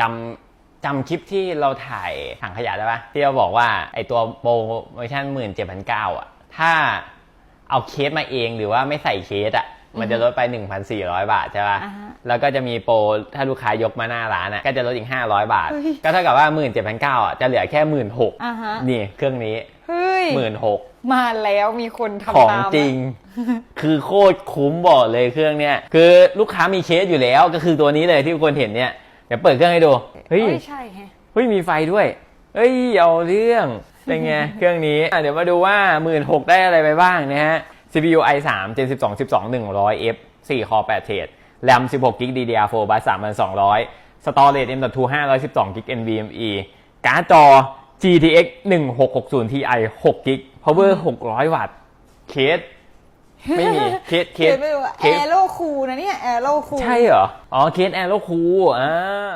จำจำคลิปที่เราถ่ายถังขยะได้ปะที่เราบอกว่าไอตัวโปรโมชั่นหมื่นเจ็ดพันเก้าอะ ถ้าเอาเคสมาเองหรือว่าไม่ใส่เคสอะ มันจะลดไป 1,400 บาทใช่ปะอ่าฮะแล้วก็จะมีโปรถ้าลูกค้ายกมาหน้าร้านอะ ก็จะลดอีก 500 บาทเฮ้ยก็เท่ากับว่า 17,900อะ จะเหลือแค่ 16,000อ่าฮะนี่เครื่องนี้เฮ้ย16,000มาแล้วมีคนทำของตามจริง คือโคตรคุ้มบอกเลยเครื่องเนี้ยคือลูกค้ามีเคสอยู่แล้วก็คือตัวนี้เลยที่ทุกคนเห็นเนี่ย เดี๋ยวเปิดเครื่องให้ดูเฮ้ยเฮ้ย ใช่แฮะเฮ้ยมีไฟด้วย เฮ้ยเอาเรื่องเป็นไงเครื่องนี้อะเดี๋ยวมาดูว่า 1 6ื่นได้อะไรไปบ้างนะฮะ CPU i3 Gen 12 12 100 F 4 Core 8 Thread RAM 16 GB DDR4 Bus 3200 Storage M.2 512 GB NVMe การ์ดจอ GTX 1660 Ti 6 GB Power 600 วัตต์เคส ไม่มีเคสเคเขียสนไปว่าเคแอสโร่คูนะเนี่ยแอโร่คูใช่เหรอ อ๋อ เคสแอโรคูอ่า